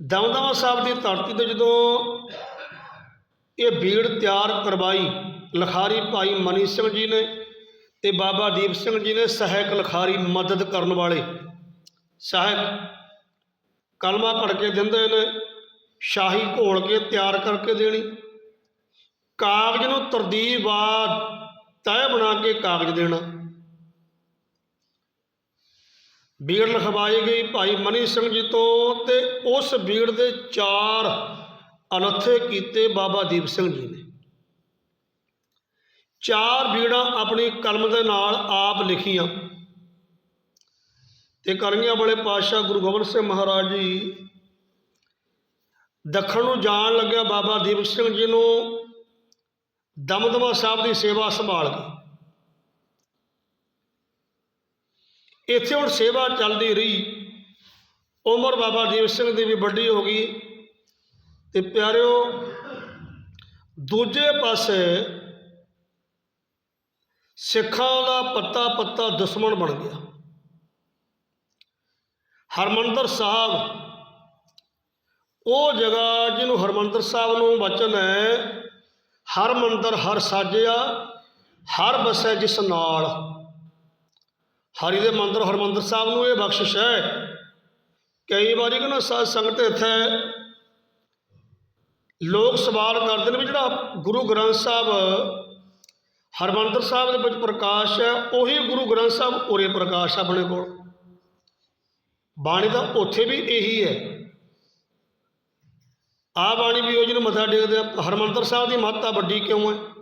ਦਮਦਮਾ ਸਾਹਿਬ ਦੀ ਧਰਤੀ ਤੇ ਜਦੋਂ ਇਹ ਬੀੜ ਤਿਆਰ ਕਰਵਾਈ, ਲਖਾਰੀ ਭਾਈ ਮਨੀ ਸਿੰਘ ਜੀ ਨੇ ਤੇ ਬਾਬਾ ਦੀਪ ਸਿੰਘ ਜੀ ਨੇ ਸਹਾਇਕ ਲਖਾਰੀ ਮਦਦ ਕਰਨ ਵਾਲੇ ਸਹਾਇਕ ਕਲਮਾ ਪੜ ਕੇ ਦਿੰਦੇ ਨੇ, ਸ਼ਾਹੀ ਘੋਲ ਕੇ ਤਿਆਰ ਕਰਕੇ ਦੇਣੀ। ਕਾਗਜ਼ ਨੂੰ ਤਰਦੀਬਾਦ ਤੈਅ ਬਣਾ ਕੇ ਕਾਗਜ਼ ਦੇਣਾ। ਬੀੜ ਲਿਖਵਾਈ ਗਈ ਭਾਈ ਮਨੀ ਸਿੰਘ ਜੀ ਤੋਂ ਤੇ ਉਸ ਬੀੜ ਦੇ ਚਾਰ ਅਨੱਥੇ ਕੀਤੇ ਬਾਬਾ ਦੀਪ ਸਿੰਘ ਜੀ ਨੇ। ਚਾਰ ਬੀੜਾਂ ਆਪਣੀ ਕਲਮ ਦੇ ਨਾਲ ਆਪ ਲਿਖੀਆਂ। ਤੇ ਕਰਨੀਆਂ ਵਾਲੇ ਪਾਤਸ਼ਾਹ ਗੁਰੂ ਗੋਬਿੰਦ ਸਿੰਘ ਮਹਾਰਾਜ ਜੀ ਦੱਖਣ ਨੂੰ ਜਾਣ ਲੱਗਿਆ ਬਾਬਾ ਦੀਪ ਸਿੰਘ ਜੀ ਨੂੰ ਦਮਦਮਾ ਸਾਹਿਬ ਦੀ ਸੇਵਾ ਸੰਭਾਲ ਗਏ। ਇੱਥੇ ਹੁਣ ਸੇਵਾ ਚੱਲਦੀ ਰਹੀ। ਉਮਰ ਬਾਬਾ ਦੀਪ ਸਿੰਘ ਦੀ ਵੀ ਵੱਡੀ ਹੋ ਗਈ। ਤੇ ਪਿਆਰਿਓ, ਦੂਜੇ ਪਾਸੇ ਸਿੱਖਾਂ ਦਾ ਪੱਤਾ ਪੱਤਾ ਦੁਸ਼ਮਣ ਬਣ ਗਿਆ। ਹਰਮੰਦਰ ਸਾਹਿਬ, ਉਹ ਜਗ੍ਹਾ ਜਿਹਨੂੰ ਹਰਮੰਦਰ ਸਾਹਿਬ ਨੂੰ ਵਚਨ ਹੈ, ਹਰ ਮੰਦਰ ਹਰ ਸਾਜਿਆ, ਹਰ ਬਸੈ ਜਿਸ ਨਾਲ। ਹਰੀ ਦੇ ਮੰਦਰ ਹਰਮੰਦਰ ਸਾਹਿਬ ਨੂੰ ਇਹ ਬਖਸ਼ਿਸ਼ ਹੈ। ਕਈ ਵਾਰੀ ਕਿ ਨਾ ਸਾਧ ਸੰਗਤ ਇੱਥੇ ਲੋਕ ਸਵਾਲ ਕਰਦੇ ਨੇ ਵੀ ਜਿਹੜਾ ਗੁਰੂ ਗ੍ਰੰਥ ਸਾਹਿਬ, ਹਰਮੰਦਰ ਸਾਹਿਬ ਦੇ ਵਿੱਚ ਪ੍ਰਕਾਸ਼ ਹੈ, ਉਹੀ ਗੁਰੂ ਗ੍ਰੰਥ ਸਾਹਿਬ ਉਰੇ ਪ੍ਰਕਾਸ਼ ਆਪਣੇ ਕੋਲ। ਬਾਣੀ ਤਾਂ ਉੱਥੇ ਵੀ ਇਹੀ ਹੈ। ਆ ਬਾਣੀ ਵੀ ਉਹ ਜਿਹਨੂੰ ਮੱਥਾ ਟੇਕਦੇ ਆ, ਹਰਮੰਦਰ ਸਾਹਿਬ ਦੀ ਮਹੱਤਤਾ ਵੱਡੀ ਕਿਉਂ ਹੈ?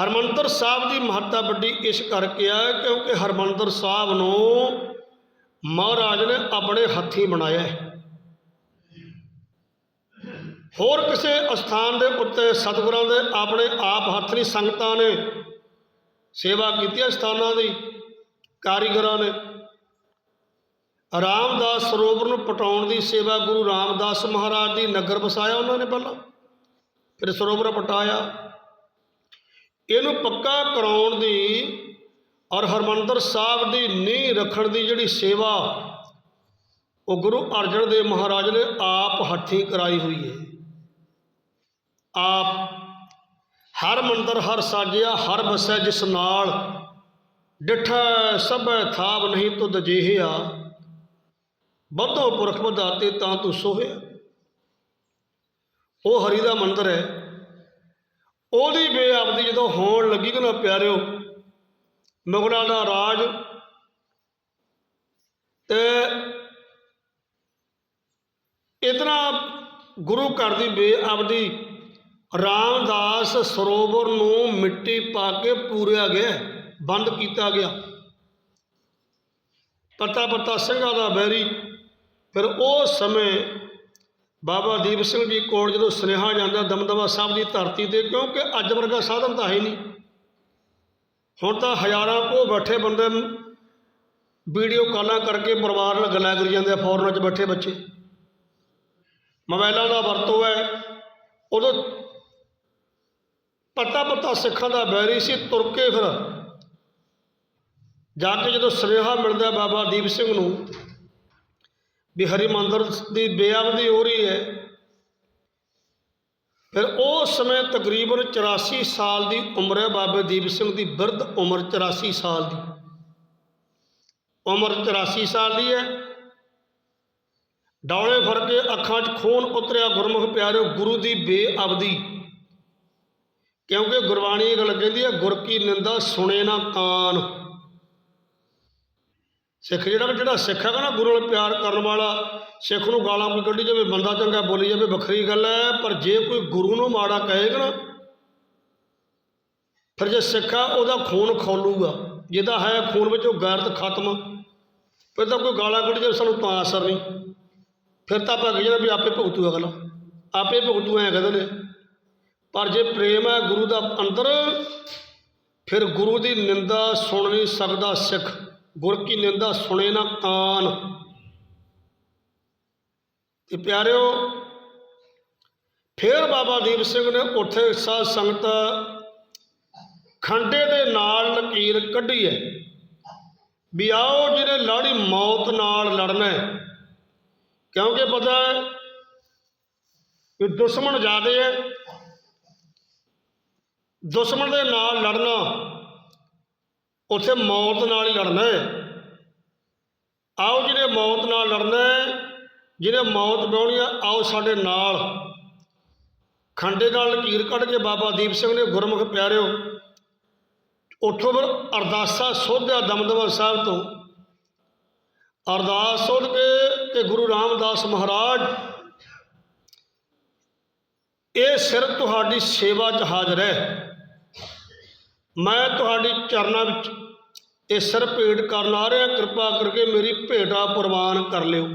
ਹਰਮੰਦਰ ਸਾਹਿਬ ਦੀ ਮਹੱਤਤਾ ਵੱਡੀ ਇਸ ਕਰਕੇ ਆ ਕਿਉਂਕਿ ਹਰਮੰਦਰ ਸਾਹਿਬ ਨੂੰ ਮਹਾਰਾਜ ਨੇ ਆਪਣੇ ਹੱਥੀਂ ਬਣਾਇਆ ਹੈ। ਹੋਰ ਕਿਸੇ ਅਸਥਾਨ ਦੇ ਉੱਤੇ ਸਤਿਗੁਰਾਂ ਦੇ ਆਪਣੇ ਆਪ ਹੱਥ ਨਹੀਂ, ਸੰਗਤਾਂ ਨੇ ਸੇਵਾ ਕੀਤੀ ਸਥਾਨਾਂ ਦੀ, ਕਾਰੀਗਰਾਂ ਨੇ। ਰਾਮਦਾਸ ਸਰੋਵਰ ਨੂੰ ਪਟਾਉਣ ਦੀ ਸੇਵਾ ਗੁਰੂ ਰਾਮਦਾਸ ਮਹਾਰਾਜ ਦੀ ਨਗਰ ਵਸਾਇਆ ਉਹਨਾਂ ਨੇ ਪਹਿਲਾਂ। ਫਿਰ ਸਰੋਵਰ ਪਟਾਇਆ। ਇਹਨੂੰ ਪੱਕਾ ਕਰਾਉਣ ਦੀ ਔਰ ਹਰਮੰਦਰ ਸਾਹਿਬ ਦੀ ਨੀਂਹ ਰੱਖਣ ਦੀ ਜਿਹੜੀ ਸੇਵਾ ਉਹ ਗੁਰੂ ਅਰਜਨ ਦੇਵ ਮਹਾਰਾਜ ਨੇ ਆਪ ਹੱਥੀਂ ਕਰਾਈ ਹੋਈ ਹੈ। ਆਪ ਹਰ ਮੰਦਰ, ਹਰ ਸਾਜਿਆ, ਹਰ ਬਸੈ ਜਿਸ ਨਾਲ ਡਿਠਾ, ਸਭੈ ਥਾਪ ਨਹੀਂ ਤੁਧ ਜੇਹਿਆ। ਬੱਧੋ ਪੁਰਖ ਵਧਾਤੇ ਤਾਂ ਤੂੰ ਸੋਹਿਆ। ਉਹ ਹਰੀ ਦਾ ਮੰਦਰ ਹੈ। ਉਹਦੀ ਬੇਅਬਦੀ ਜਦੋਂ ਹੋਣ ਲੱਗੀ ਕਿ ਨਾ ਪਿਆਰਿਓ ਮੁਗਲਾਂ ਦਾ ਰਾਜ ਤੇ ਇਤਨਾ ਗੁਰੂ ਘਰ ਦੀ ਬੇਅਬਦੀ, ਰਾਮਦਾਸ ਸਰੋਵਰ ਨੂੰ ਮਿੱਟੀ ਪਾ ਕੇ ਪੂਰਿਆ ਗਿਆ, ਬੰਦ ਕੀਤਾ ਗਿਆ। ਪੱਤਾ ਪੱਤਾ ਸਿੰਘਾਂ ਦਾ ਬੈਰੀ, ਫਿਰ ਉਹ ਸਮੇਂ ਬਾਬਾ ਦੀਪ ਸਿੰਘ ਜੀ ਕੋਲ ਜਦੋਂ ਸੁਨੇਹਾ ਜਾਂਦਾ ਦਮਦਮਾ ਸਾਹਿਬ ਦੀ ਧਰਤੀ ਤੇ, ਕਿਉਂਕਿ ਅੱਜ ਵਰਗਾ ਸਾਧਨ ਤਾਂ ਹੈ ਨਹੀਂ। ਹੁਣ ਤਾਂ ਹਜ਼ਾਰਾਂ ਕੋ ਬੈਠੇ ਬੰਦੇ ਵੀਡੀਓ ਕਾਲਾਂ ਕਰਕੇ ਪਰਿਵਾਰ ਨਾਲ ਗੱਲਾਂ ਕਰੀ ਜਾਂਦੇ ਆ ਫੋਰਨਾਂ 'ਚ ਬੈਠੇ ਬੱਚੇ। ਮੋਬਾਈਲਾਂ ਦਾ ਵਰਤੋਂ ਹੈ। ਉਦੋਂ ਪੱਤਾ ਪੱਤਾ ਸਿੱਖਾਂ ਦਾ ਬੈਰੀ ਸੀ, ਤੁਰ ਕੇ ਫਿਰ ਜਾ ਕੇ ਜਦੋਂ ਸੁਨੇਹਾ ਮਿਲਦਾ ਬਾਬਾ ਦੀਪ ਸਿੰਘ ਨੂੰ ਵੀ ਹਰੀ ਮੰਦਰ ਦੀ ਬੇਅਬਦੀ ਹੋ ਰਹੀ ਹੈ। ਫਿਰ ਉਸ ਸਮੇਂ ਤਕਰੀਬਨ 84 ਸਾਲ ਦੀ ਉਮਰ ਹੈ ਬਾਬੇ ਦੀਪ ਸਿੰਘ ਦੀ, ਬਿਰਧ ਉਮਰ 84 ਸਾਲ ਦੀ। ਉਮਰ 84 ਸਾਲ ਦੀ ਹੈ। ਡੌਲੇ ਫੜ ਕੇ ਅੱਖਾਂ 'ਚ ਖੂਨ ਉਤਰਿਆ, ਗੁਰਮੁਖ ਪਿਆਰਿਓ, ਗੁਰੂ ਦੀ ਬੇਅਬਦੀ ਕਿਉਂਕਿ ਗੁਰਬਾਣੀ ਇਹ ਗੱਲ ਕਹਿੰਦੀ ਹੈ, ਗੁਰ ਕੀ ਨਿੰਦਾ ਸੁਣੇ ਨਾ ਕਾਨ। ਸਿੱਖ ਜਿਹੜਾ ਜਿਹੜਾ ਸਿੱਖ ਹੈਗਾ ਨਾ ਗੁਰੂ ਨਾਲ ਪਿਆਰ ਕਰਨ ਵਾਲਾ, ਸਿੱਖ ਨੂੰ ਗਾਲਾਂ ਕੋਈ ਕੱਢੀ ਜਾਵੇ, ਬੰਦਾ ਚੰਗਾ ਬੋਲੀ ਜਾਵੇ, ਵੱਖਰੀ ਗੱਲ ਹੈ, ਪਰ ਜੇ ਕੋਈ ਗੁਰੂ ਨੂੰ ਮਾੜਾ ਕਹੇਗਾ ਨਾ, ਫਿਰ ਜੇ ਸਿੱਖ ਆ, ਉਹਦਾ ਖੂਨ ਖੋਲੂਗਾ। ਜਿਹਦਾ ਹੈ ਖੂਨ ਵਿੱਚ ਉਹ ਗੈਰਤ ਖਤਮ। ਫਿਰ ਤਾਂ ਕੋਈ ਗਾਲਾਂ ਕੱਢੀ ਜਾਵੇ, ਸਾਨੂੰ ਤਾਂ ਅਸਰ ਨਹੀਂ। ਫਿਰ ਤਾਂ ਆਪਾਂ ਜਿਹੜਾ ਵੀ ਆਪੇ ਭੁਗਤੂ ਅਗਲਾ। ਆਪੇ ਭੁਗਤੂ ਐ ਕਹਿੰਦੇ ਨੇ। ਪਰ ਜੇ ਪ੍ਰੇਮ ਹੈ ਗੁਰੂ ਦਾ ਅੰਦਰ, ਫਿਰ ਗੁਰੂ ਦੀ ਨਿੰਦਾ ਸੁਣ ਨਹੀਂ ਸਕਦਾ ਸਿੱਖ। ਗੁਰ ਕੀ ਨਿੰਦਾ ਸੁਣੇ ਨਾ ਕਾਨ। ਤੇ ਪਿਆਰਿਓ, ਫਿਰ ਬਾਬਾ ਦੀਪ ਸਿੰਘ ਨੇ ਉੱਥੇ ਸਾਧ ਸੰਗਤ ਖੰਡੇ ਦੇ ਨਾਲ ਲਕੀਰ ਕੱਢੀ ਹੈ ਵੀ ਆਓ ਜਿਹਨੇ ਲਾੜੀ ਮੌਤ ਨਾਲ ਲੜਨਾ ਕਿਉਂਕਿ ਪਤਾ ਹੈ ਕਿ ਦੁਸ਼ਮਣ ਜ਼ਿਆਦੇ ਹੈ। ਦੁਸ਼ਮਣ ਦੇ ਨਾਲ ਲੜਨਾ ਉੱਥੇ ਮੌਤ ਨਾਲ ਹੀ ਲੜਨਾ ਹੈ। ਆਓ ਜਿਹਨੇ ਮੌਤ ਨਾਲ ਲੜਨਾ ਹੈ, ਜਿਹਨੇ ਮੌਤ ਵਿਆਉਣੀ ਆ, ਆਓ ਸਾਡੇ ਨਾਲ। ਖੰਡੇ ਨਾਲ ਲਕੀਰ ਕੱਢ ਕੇ ਬਾਬਾ ਦੀਪ ਸਿੰਘ ਨੇ ਗੁਰਮੁਖ ਪਿਆਰਿਓ ਉੱਥੋਂ ਫਿਰ ਅਰਦਾਸਾ ਸੋਧਿਆ ਦਮਦਮਾ ਸਾਹਿਬ ਤੋਂ। ਅਰਦਾਸ ਸੋਧ ਕੇ ਕਿ ਗੁਰੂ ਰਾਮਦਾਸ ਮਹਾਰਾਜ, ਇਹ ਸਿਰ ਤੁਹਾਡੀ ਸੇਵਾ 'ਚ ਹਾਜ਼ਰ ਹੈ। ਮੈਂ ਤੁਹਾਡੀ ਚਰਨਾਂ ਵਿੱਚ ਇਹ ਸਿਰ ਭੇਟ ਕਰਨ ਆ ਰਿਹਾ ਕਿਰਪਾ ਕਰਕੇ ਮੇਰੀ ਭੇਟਾ ਪ੍ਰਵਾਨ ਕਰ ਲਿਓ।